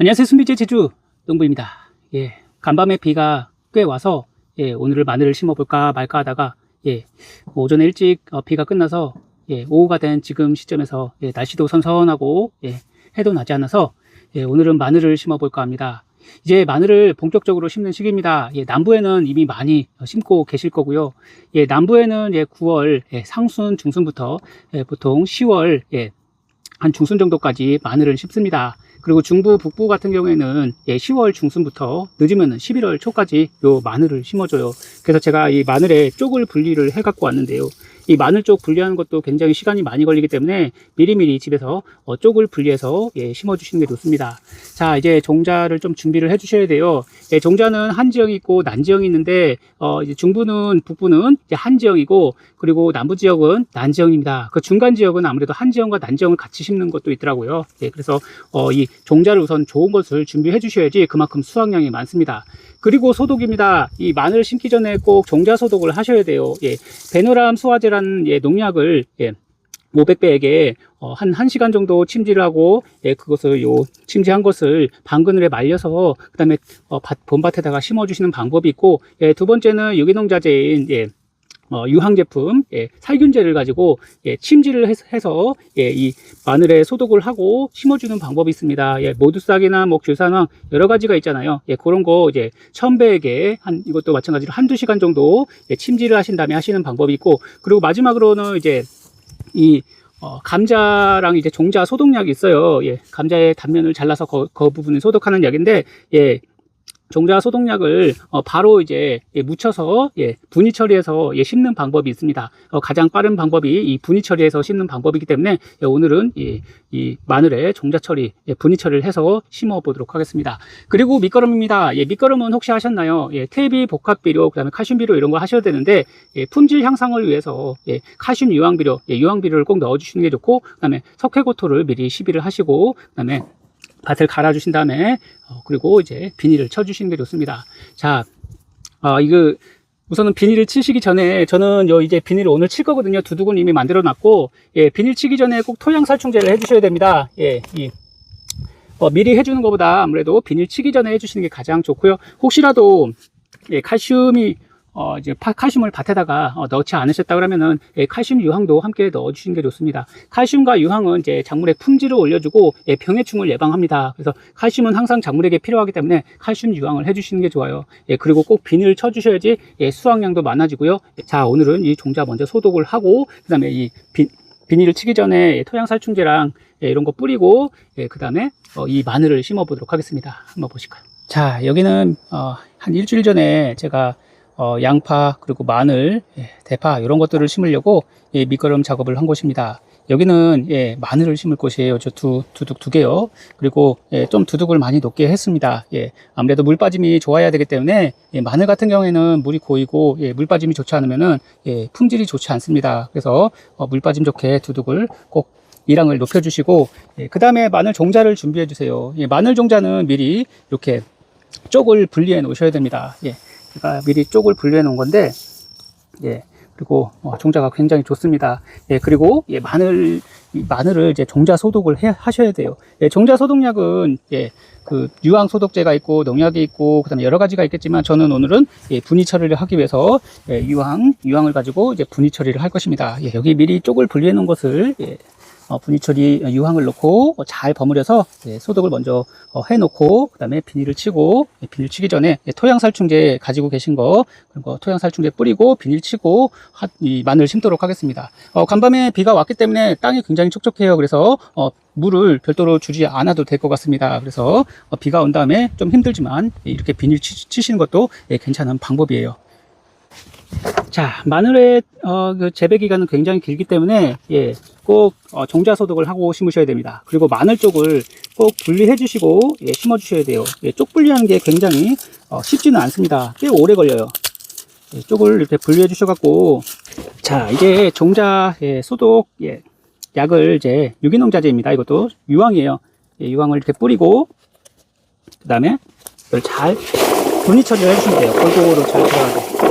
안녕하세요. 순비제 제주 농부입니다. 예, 간밤에 비가 꽤 와서 예, 오늘을 마늘을 심어볼까 말까 하다가 예, 오전에 일찍 어, 비가 끝나서 예, 오후가 된 지금 시점에서 예, 날씨도 선선하고 예, 해도 나지 않아서 예, 오늘은 마늘을 심어볼까 합니다. 이제 마늘을 본격적으로 심는 시기입니다. 예, 남부에는 이미 많이 어, 심고 계실 거고요. 예, 남부에는 예, 9월 예, 상순 중순부터 예, 보통 10월 예, 한 중순 정도까지 마늘을 심습니다. 그리고 중부, 북부 같은 경우에는 예, 10월 중순부터 늦으면 11월 초까지 요 마늘을 심어줘요. 그래서 제가 이 마늘에 쪽을 분리를 해 갖고 왔는데요. 이 마늘 쪽 분리하는 것도 굉장히 시간이 많이 걸리기 때문에 미리미리 집에서 어, 쪽을 분리해서 예, 심어 주시는 게 좋습니다. 자, 이제 종자를 좀 준비를 해 주셔야 돼요. 예, 종자는 한지형이 있고 난지형이 있는데, 어, 이제 중부는, 북부는 이제 한지형이고, 그리고 남부 지역은 난지형입니다. 그 중간 지역은 아무래도 한지형과 난지형을 같이 심는 것도 있더라고요. 예, 그래서, 어, 이 종자를 우선 좋은 것을 준비해 주셔야지 그만큼 수확량이 많습니다. 그리고 소독입니다. 이 마늘 심기 전에 꼭 종자 소독을 하셔야 돼요. 예, 베노람 수화제라는 예, 농약을 예, 500배에게 어, 한 1시간 정도 침지를 하고 예, 그것을 요 침지한 것을 방그늘에 말려서 그다음에 어, 밭, 봄밭에다가 심어 주시는 방법이 있고 예, 두 번째는 유기농 자재인 예, 어, 유황 제품, 예, 살균제를 가지고 예, 침지를 해서, 예, 이 마늘에 소독을 하고 심어주는 방법이 있습니다. 예, 모두싹이나 뭐 규산황 여러 가지가 있잖아요. 예, 그런 거 이제 천배에게 한 이것도 마찬가지로 한두 시간 정도 예, 침지를 하신 다음에 하시는 방법이 있고 그리고 마지막으로는 이제 이 어, 감자랑 이제 종자 소독약이 있어요. 예, 감자의 단면을 잘라서 그, 그 부분을 소독하는 약인데, 예, 종자 소독약을 어, 바로 이제 예, 묻혀서 예, 분리 처리해서 예, 심는 방법이 있습니다. 어, 가장 빠른 방법이 이 분리 처리해서 심는 방법이기 때문에 예, 오늘은 이, 이 마늘에 종자 처리, 예, 분리 처리를 해서 심어 보도록 하겠습니다. 그리고 밑거름입니다. 예, 밑거름은 혹시 하셨나요? 예, 퇴비, 복합 비료, 그다음에 칼슘 비료 이런 거 하셔야 되는데 예, 품질 향상을 위해서 예, 칼슘 유황 비료, 예, 유황 비료를 꼭 넣어 주시는 게 좋고 그다음에 석회고토를 미리 시비를 하시고 그다음에 밭을 갈아주신 다음에 어, 그리고 이제 비닐을 쳐주시는 게 좋습니다. 자, 어, 이거 우선은 비닐을 치시기 전에 저는 요 이제 비닐을 오늘 칠 거거든요. 두둑은 이미 만들어 놨고 예, 비닐 치기 전에 꼭 토양 살충제를 해주셔야 됩니다. 예, 이 어, 미리 해주는 것보다 아무래도 비닐 치기 전에 해주시는 게 가장 좋고요. 혹시라도 예, 칼슘이 어, 이제 파- 칼슘을 밭에다가 어, 넣지 않으셨다 그러면은 예, 칼슘 유황도 함께 넣어주시는 게 좋습니다. 칼슘과 유황은 이제 작물의 품질을 올려주고 예, 병해충을 예방합니다. 그래서 칼슘은 항상 작물에게 필요하기 때문에 칼슘 유황을 해주시는 게 좋아요. 예, 그리고 꼭 비닐을 쳐주셔야지 예, 수확량도 많아지고요. 예, 자, 오늘은 이 종자 먼저 소독을 하고 그다음에 이 비, 비닐을 치기 전에 예, 토양 살충제랑 예, 이런 거 뿌리고 예, 그 다음에 어, 이 마늘을 심어 보도록 하겠습니다. 한번 보실까요? 자, 여기는 어, 한 일주일 전에 제가 어, 양파 그리고 마늘, 예, 대파 이런 것들을 심으려고 예, 밑거름 작업을 한 곳입니다. 여기는 예, 마늘을 심을 곳이에요. 저 두, 두둑 두 개요. 그리고 예, 좀 두둑을 많이 높게 했습니다. 예, 아무래도 물 빠짐이 좋아야 되기 때문에 예, 마늘 같은 경우에는 물이 고이고 예, 물 빠짐이 좋지 않으면은 예, 품질이 좋지 않습니다. 그래서 어, 물 빠짐 좋게 두둑을 꼭 이랑을 높여주시고 그 다음에 마늘 종자를 준비해 주세요. 예, 마늘 종자는 미리 이렇게 쪽을 분리해 놓으셔야 됩니다. 예, 제가 미리 쪽을 분리해 놓은 건데, 예, 그리고 어, 종자가 굉장히 좋습니다. 예, 그리고 예, 마늘 이 마늘을 이제 종자 소독을 해, 하셔야 돼요. 예, 종자 소독약은 예, 그 유황 소독제가 있고 농약이 있고 그다음에 여러 가지가 있겠지만 저는 오늘은 예, 분리 처리를 하기 위해서 예, 유황 유황을 가지고 이제 분리 처리를 할 것입니다. 예, 여기 미리 쪽을 분리해 놓은 것을 예, 어, 분리 처리 유황을 넣고 어, 잘 버무려서 예, 소독을 먼저 어, 해놓고 그 다음에 비닐을 치고 예, 비닐 치기 전에 예, 토양 살충제 가지고 계신 거 그런 거 토양 살충제 뿌리고 비닐 치고 마늘 심도록 하겠습니다. 어, 간밤에 비가 왔기 때문에 땅이 굉장히 촉촉해요. 그래서 어, 물을 별도로 주지 않아도 될 것 같습니다. 그래서 어, 비가 온 다음에 좀 힘들지만 예, 이렇게 비닐 치, 치시는 것도 예, 괜찮은 방법이에요. 자, 마늘의 어, 그 재배 기간은 굉장히 길기 때문에 예, 꼭 어, 종자 소독을 하고 심으셔야 됩니다. 그리고 마늘 쪽을 꼭 분리해 주시고 예, 심어 주셔야 돼요. 예, 쪽 분리하는 게 굉장히 어, 쉽지는 않습니다. 꽤 오래 걸려요. 예, 쪽을 이렇게 분리해 주셔 갖고 자, 이제 종자 예, 소독 예, 약을 이제 유기농 자재입니다. 이것도 유황이에요. 예, 유황을 이렇게 뿌리고 그다음에 이걸 잘 분리 처리를 해주시면 돼요. 골고루 잘 들어가게.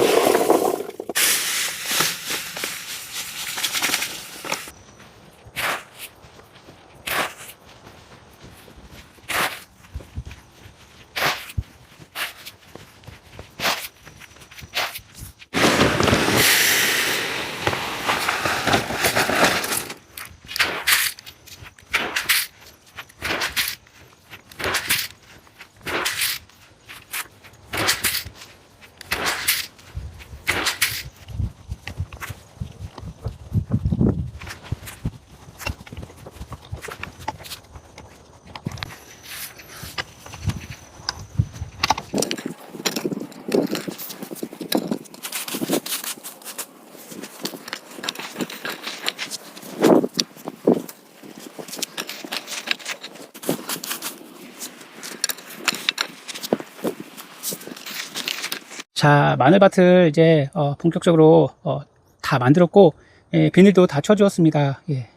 자, 마늘밭을 이제 어, 본격적으로 어, 다 만들었고 예, 비닐도 다 쳐주었습니다. 예.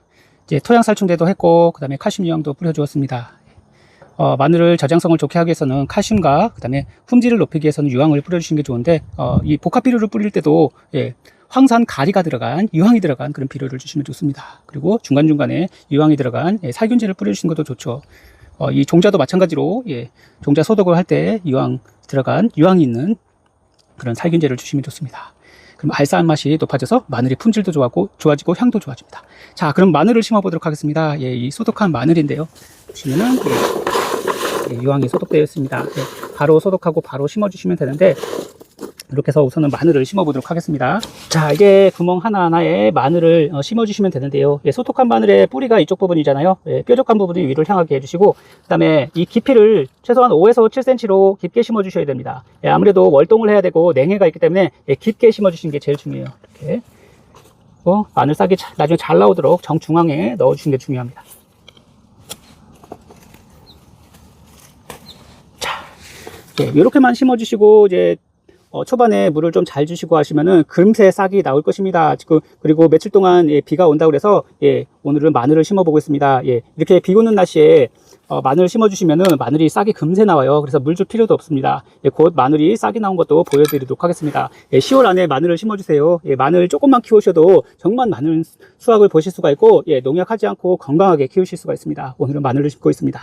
이제 토양 살충제도 했고 그 다음에 칼슘 유황도 뿌려주었습니다. 어, 마늘을 저장성을 좋게 하기 위해서는 칼슘과 그 다음에 품질을 높이기 위해서는 유황을 뿌려주시는 게 좋은데 어, 이 복합 비료를 뿌릴 때도 예, 황산 가리가 들어간 유황이 들어간 그런 비료를 주시면 좋습니다. 그리고 중간 중간에 유황이 들어간 예, 살균제를 뿌려주시는 것도 좋죠. 어, 이 종자도 마찬가지로 예, 종자 소독을 할 때 유황 들어간 유황이 있는 그런 살균제를 주시면 좋습니다. 그럼 알싸한 맛이 높아져서 마늘의 품질도 좋아고 좋아지고 향도 좋아집니다. 자, 그럼 마늘을 심어 보도록 하겠습니다. 예, 이 소독한 마늘인데요. 보시면은 예, 예, 유황이 소독되어 있습니다. 예, 바로 소독하고 바로 심어 주시면 되는데 이렇게 해서 우선은 마늘을 심어 보도록 하겠습니다. 자, 이제 구멍 하나하나에 마늘을 어, 심어 주시면 되는데요. 예, 소독한 마늘의 뿌리가 이쪽 부분이잖아요. 예, 뾰족한 부분이 위를 향하게 해주시고, 그 다음에 이 깊이를 최소한 5에서 7cm로 깊게 심어 주셔야 됩니다. 예, 아무래도 월동을 해야 되고 냉해가 있기 때문에 예, 깊게 심어 주시는 게 제일 중요해요. 이렇게. 어, 마늘 싹이 자- 나중에 잘 나오도록 정중앙에 넣어 주시는 게 중요합니다. 자, 예, 이렇게만 심어 주시고 이제 어, 초반에 물을 좀 잘 주시고 하시면은 금세 싹이 나올 것입니다. 지금 그리고 며칠 동안 예, 비가 온다 그래서 예, 오늘은 마늘을 심어 보고 있습니다. 예, 이렇게 비 오는 날씨에 어, 마늘 심어 주시면은 마늘이 싹이 금세 나와요. 그래서 물 줄 필요도 없습니다. 예, 곧 마늘이 싹이 나온 것도 보여드리도록 하겠습니다. 예, 10월 안에 마늘을 심어 주세요. 예, 마늘 조금만 키우셔도 정말 많은 수확을 보실 수가 있고 예, 농약하지 않고 건강하게 키우실 수가 있습니다. 오늘은 마늘을 심고 있습니다.